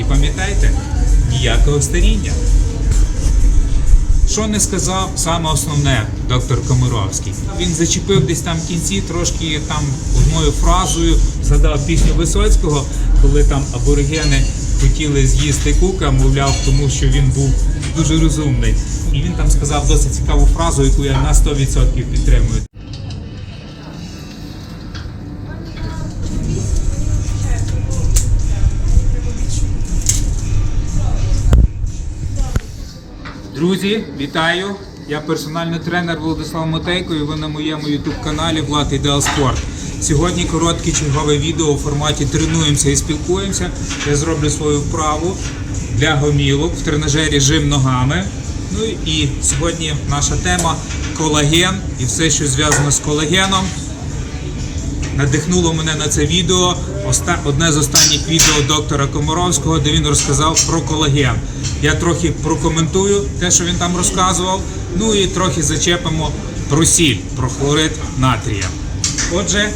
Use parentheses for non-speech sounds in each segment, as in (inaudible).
І пам'ятайте, ніякого старіння. Що не сказав, саме основне, доктор Комаровський. Він зачепив десь там в кінці, трошки там одною фразою згадав пісню Висоцького, коли там аборигени хотіли з'їсти кука, мовляв, тому що він був дуже розумний. І він там сказав досить цікаву фразу, яку я на 100% підтримую. Друзі, вітаю! Я персональний тренер Владислав Матейко і ви на моєму youtube каналі Влад Ідеал Спорт. Сьогодні коротке чергове відео у форматі тренуємося і спілкуємося. Я зроблю свою вправу для гомілок в тренажері жим ногами. Ну і сьогодні наша тема колаген і все, що зв'язано з колагеном. Надихнуло мене на це відео одне з останніх відео доктора Комаровського, де він розказав про колаген. Я трохи прокоментую те, що він там розказував. Ну і трохи зачепимо про сіль, про хлорид натрія. Отже,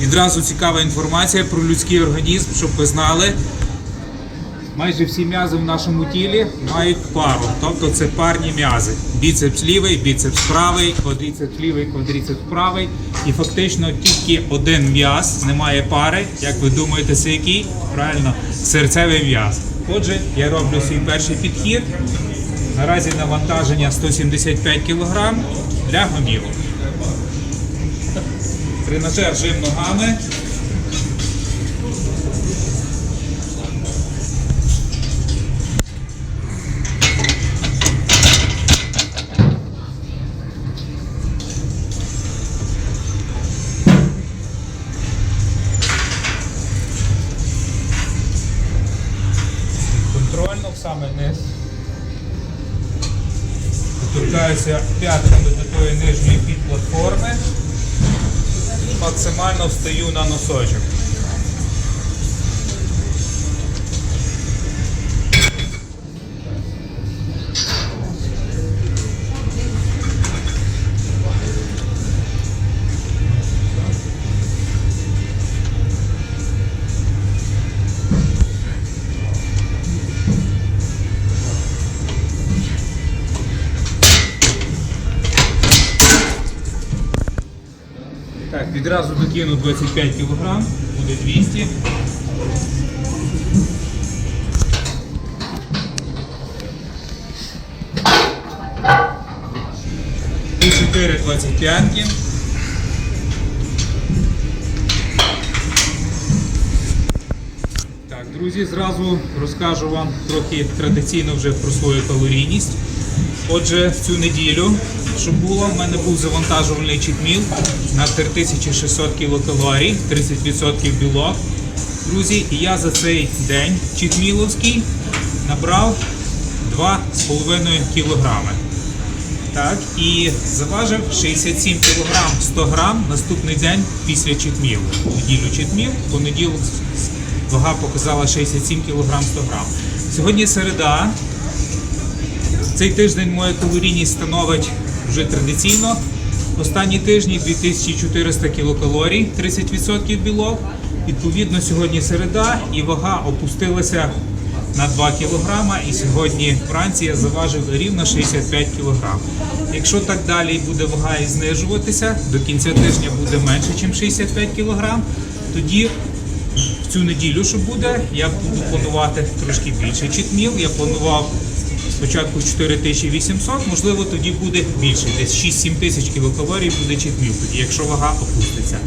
відразу цікава інформація про людський організм, щоб ви знали. Майже всі м'язи в нашому тілі мають пару, тобто це парні м'язи. Біцепс лівий, біцепс правий, квадріцепс лівий, квадріцепс правий. І фактично тільки один м'яз не має пари. Як ви думаєте, це який? Правильно, серцевий м'яз. Отже, я роблю свій перший підхід. Наразі навантаження 175 кг для гомілок. Тренажер жим ногами. Доторкаюся п'ятками до тої нижньої підплатформи максимально встаю на носочок. Відразу докину 25 кг, буде 200. І 4 25. Так, друзі, зразу розкажу вам трохи традиційно вже про свою калорійність. Отже, в цю неділю, що було, в мене був завантажувальний читміл на 3600 кілокалорій, 30% білок. Друзі, і я за цей день читміловський набрав 2,5 кілограми. Так, і заважив 67 кг 100 грам наступний день після читмілу. Неділю читміл, понеділок вага показала 67 кг 100 грам. Сьогодні середа. Цей тиждень моя калорійність становить вже традиційно. Останні тижні 2400 кілокалорій, 30% білок. Відповідно, сьогодні середа і вага опустилася на 2 кг. І сьогодні вранці я заважив рівно 65 кг. Якщо так далі буде вага і знижуватися, до кінця тижня буде менше, ніж 65 кг, тоді в цю неділю, що буде, я буду планувати трошки більше читміл. Я планував спочатку 4800, можливо, тоді буде більше, десь 6-7 тисяч кілокалорій буде тоді, якщо вага опуститься.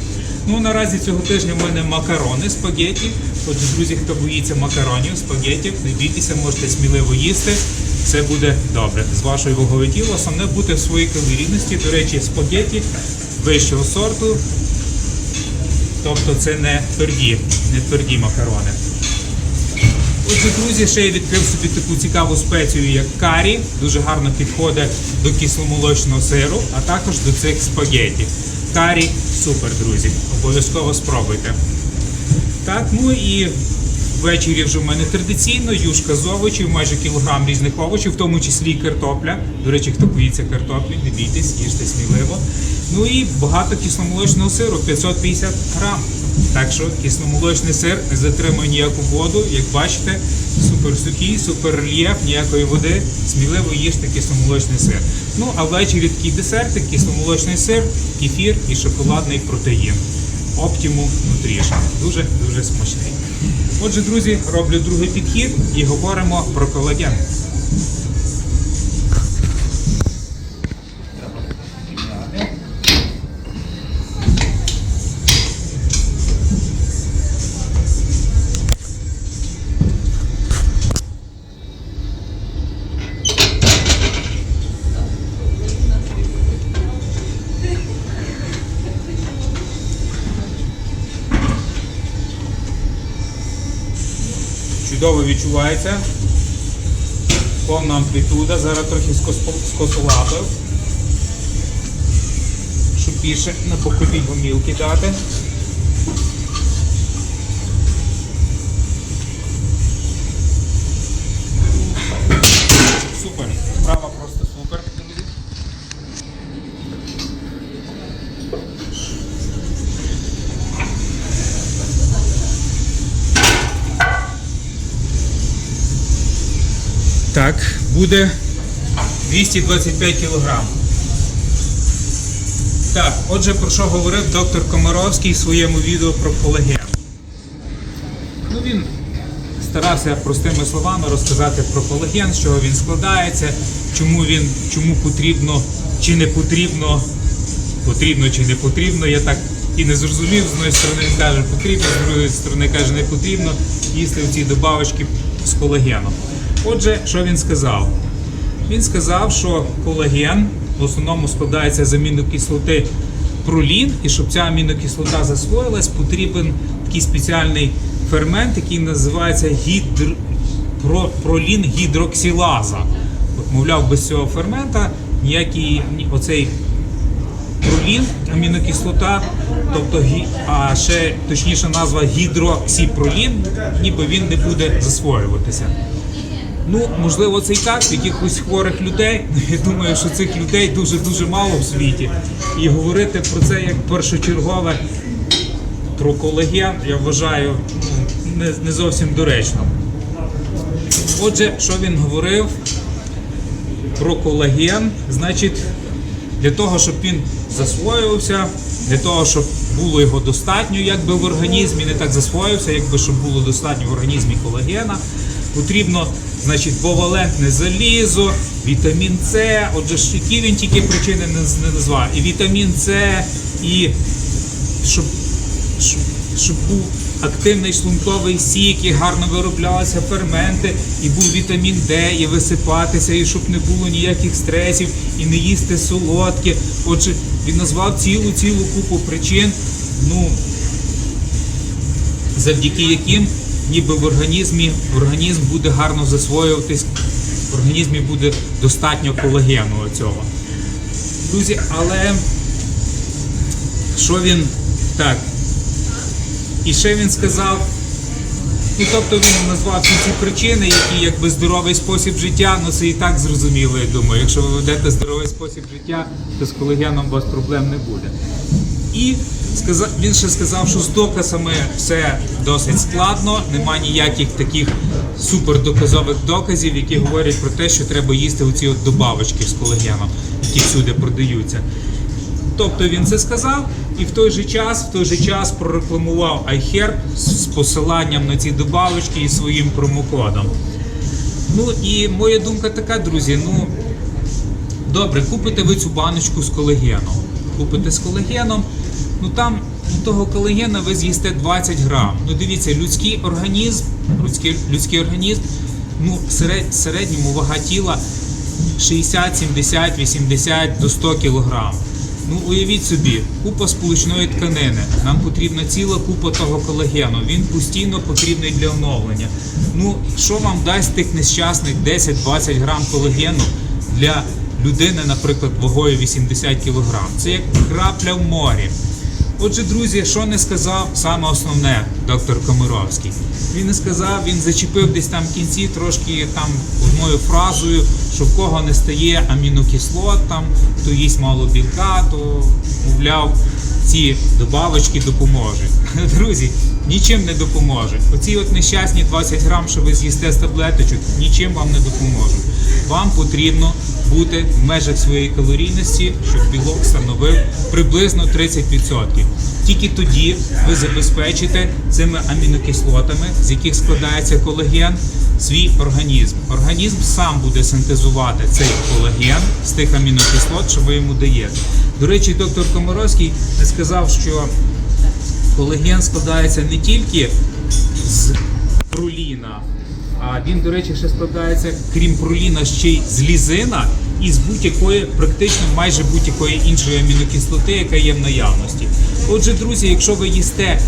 Ну, наразі цього тижня в мене макарони, спагеті. Отже, друзі, хто боїться макаронів, спагетів, не бійтеся, можете сміливо їсти. Все буде добре. З вашою ваговою тіло. Основне бути в своїй калорійності. До речі, спагеті вищого сорту, Тобто це не тверді, не тверді макарони. Друзі, ще я відкрив собі таку цікаву спецію, як карі. Дуже гарно підходить до кисломолочного сиру, а також до цих спагетті. Карі супер, друзі. Обов'язково спробуйте. Так, ну і ввечері вже в мене традиційно юшка з овочів, майже кілограм різних овочів, в тому числі і картопля. До речі, хто боїться картоплі, не бійтесь, їжте сміливо. Ну і багато кисломолочного сиру, 550 грам. Так що кисломолочний сир не затримує ніяку воду. Як бачите, супер сухий, супер рельєф, ніякої води. Сміливо їжте кисломолочний сир. Ну а ввечері такий десертик, кисломолочний сир, кефір і шоколадний протеїн. Оптимум нутрішн. Дуже дуже смачний. Отже, друзі, роблю другий підхід і говоримо про колаген. Відчувається. Повна амплітуда. Зараз трохи скос- скосолапив. Щоб більше на покупі гомілки дати. Супер. Справа просто супер. друзі. Так, буде 225 кг. Так, отже, про що говорив доктор Комаровський в своєму відео про колаген. Ну, він старався простими словами розказати про колаген, з чого він складається, чому він, чому потрібно чи не потрібно, потрібно чи не потрібно. Я так і не зрозумів. З однієї сторони він каже потрібно, з другої сторони каже не потрібно їсти ці добавочки з колагеном. Отже, що він сказав? Він сказав, що колаген в основному складається з амінокислоти пролін, і щоб ця амінокислота засвоїлась, потрібен такий спеціальний фермент, який називається гідр... пролін гідроксилаза. От, мовляв, без цього фермента ніякий оцей пролін, амінокислота, тобто а ще точніша назва гідроксіпролін, ніби він не буде засвоюватися. Ну, можливо, це і так, якихось хворих людей. (laughs) Я думаю, що цих людей дуже-дуже мало в світі. І говорити про це як першочергове про колаген, я вважаю ну, не, не зовсім доречно. Отже, що він говорив про колаген, значить, для того, щоб він засвоювався, для того, щоб було його достатньо, якби в організмі, не так засвоївся, якби щоб було достатньо в організмі колагена, потрібно, значить, повалентне залізо, вітамін С, отже, які він тільки причини не назвав, і вітамін С, і щоб, щоб, щоб був активний шлунковий сік, і гарно вироблялися ферменти, і був вітамін Д, і висипатися, і щоб не було ніяких стресів, і не їсти солодке. Отже, він назвав цілу цілу купу причин, ну завдяки яким ніби в організмі організм буде гарно засвоюватись, в організмі буде достатньо колагену цього. Друзі, але що він так? І ще він сказав. Ну, тобто він назвав всі ці причини, які якби здоровий спосіб життя, ну це і так зрозуміло, я думаю. Якщо ви ведете здоровий спосіб життя, то з колегеном у вас проблем не буде. І сказав, він ще сказав, що з доказами все досить складно, нема ніяких таких супердоказових доказів, які говорять про те, що треба їсти оці от добавочки з колегеном, які всюди продаються. Тобто він це сказав, і в той же час, в той же час прорекламував iHerb з посиланням на ці добавочки і своїм промокодом. Ну і моя думка така, друзі. Ну добре, купите ви цю баночку з колагеном. Купите з колагеном, ну там того колагена ви з'їсте 20 грам. Ну дивіться, людський організм, людський, людський організм, ну серед, середньому вага тіла 60, 70, 80 до 100 кілограм. Ну уявіть собі, купа сполучної тканини. Нам потрібна ціла купа того колагену. Він постійно потрібний для оновлення. Ну що вам дасть тих нещасних 10-20 грам колагену для людини, наприклад, вагою 80 кілограм? Це як крапля в морі. Отже, друзі, що не сказав, саме основне, доктор Комаровський. Він не сказав, він зачепив десь там в кінці трошки там одною фразою, що в кого не стає амінокислот, там, то їсть мало білка, то мовляв, ці добавочки допоможуть. (laughs) Друзі, нічим не допоможе. Оці от нещасні 20 грам, що ви з'їсте з таблеточок, нічим вам не допоможуть. Вам потрібно бути в межах своєї калорійності, щоб білок становив приблизно 30%. Тільки тоді ви забезпечите цими амінокислотами, з яких складається колаген, свій організм. Організм сам буде синтезувати цей колаген з тих амінокислот, що ви йому даєте. До речі, доктор Комаровський сказав, що колаген складається не тільки з проліна, а він, до речі, ще складається, крім проліна, ще й з лізина і з будь-якої, практично майже будь-якої іншої амінокислоти, яка є в наявності. Отже, друзі, якщо ви їсте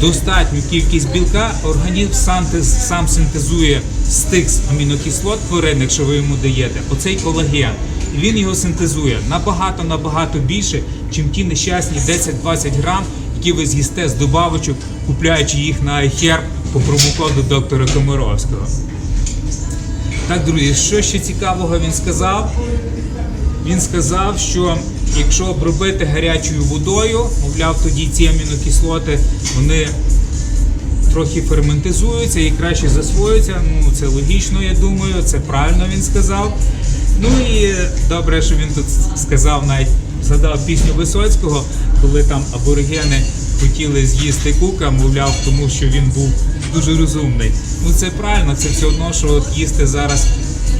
достатню кількість білка, організм сам, сам синтезує з тих амінокислот тваринних, що ви йому даєте, оцей колаген. Він його синтезує набагато набагато більше, чим ті нещасні 10-20 грам, які ви з'їсте з добавочок, купляючи їх на iHerb по промокоду доктора Комаровського. Так, друзі, що ще цікавого він сказав? Він сказав, що якщо обробити гарячою водою, мовляв, тоді ці амінокислоти вони трохи ферментизуються і краще засвоюються. Ну це логічно, я думаю, це правильно він сказав. Ну і добре, що він тут сказав, навіть згадав пісню Висоцького, коли там аборигени хотіли з'їсти кука, мовляв, тому що він був дуже розумний. Ну це правильно, це все одно, що от їсти зараз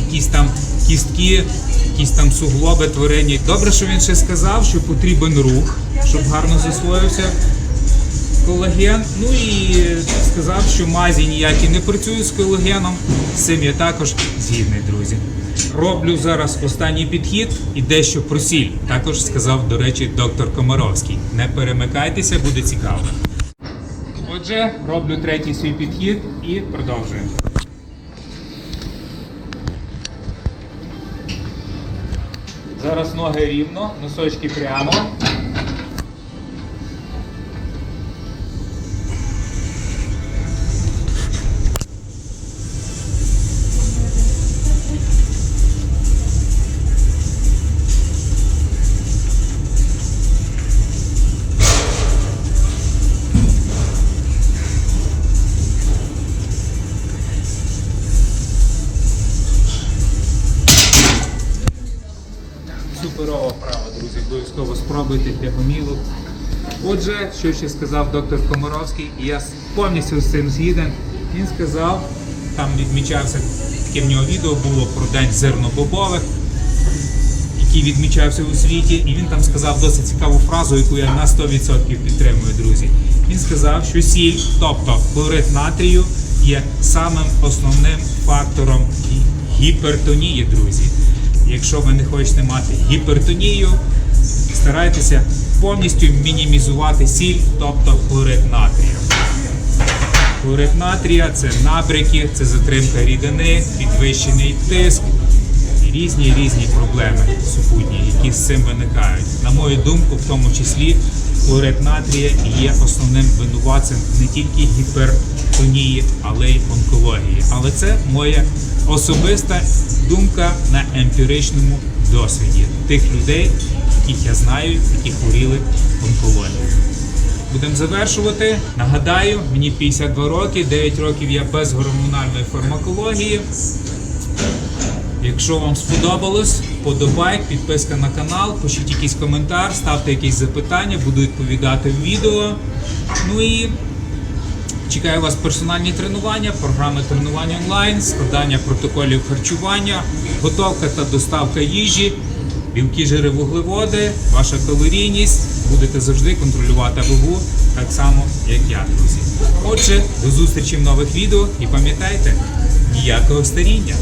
якісь там кістки, якісь там суглоби творені. Добре, що він ще сказав, що потрібен рух, щоб гарно засвоївся колаген. Ну і сказав, що мазі ніякі не працюють з колагеном. З цим я також згідний, друзі. Роблю зараз останній підхід і дещо про сіль. Також сказав, до речі, доктор Комаровський. Не перемикайтеся, буде цікаво. Отже, роблю третій свій підхід і продовжуємо. Зараз ноги рівно, носочки прямо. Суперова вправа, друзі, обов'язково спробуйте для гомілок. Отже, що ще сказав доктор Комаровський, і я повністю з цим згіден. Він сказав, там відмічався, таке в нього відео було про день зернобобових, який відмічався у світі, і він там сказав досить цікаву фразу, яку я на 100% підтримую, друзі. Він сказав, що сіль, тобто хлорид натрію, є самим основним фактором гіпертонії, друзі. Якщо ви не хочете мати гіпертонію, старайтеся повністю мінімізувати сіль, тобто хлорид натрію. Хлорид натрія це набряки, це затримка рідини, підвищений тиск і різні різні проблеми супутні, які з цим виникають. На мою думку, в тому числі хлорид натрія є основним винуватцем не тільки гіпертонії, але й онкології. Але це моя особиста думка на емпіричному досвіді тих людей, яких я знаю, які хворіли онкологією. Будемо завершувати. Нагадаю, мені 52 роки, 9 років я без гормональної фармакології. Якщо вам сподобалось, подобайк, підписка на канал, пишіть якийсь коментар, ставте якісь запитання, буду відповідати в відео. Ну і чекаю вас персональні тренування, програми тренування онлайн, складання протоколів харчування, готовка та доставка їжі, білки, жири, вуглеводи, ваша калорійність. Будете завжди контролювати вагу, так само, як я, друзі. Отже, до зустрічі в нових відео і пам'ятайте, ніякого старіння.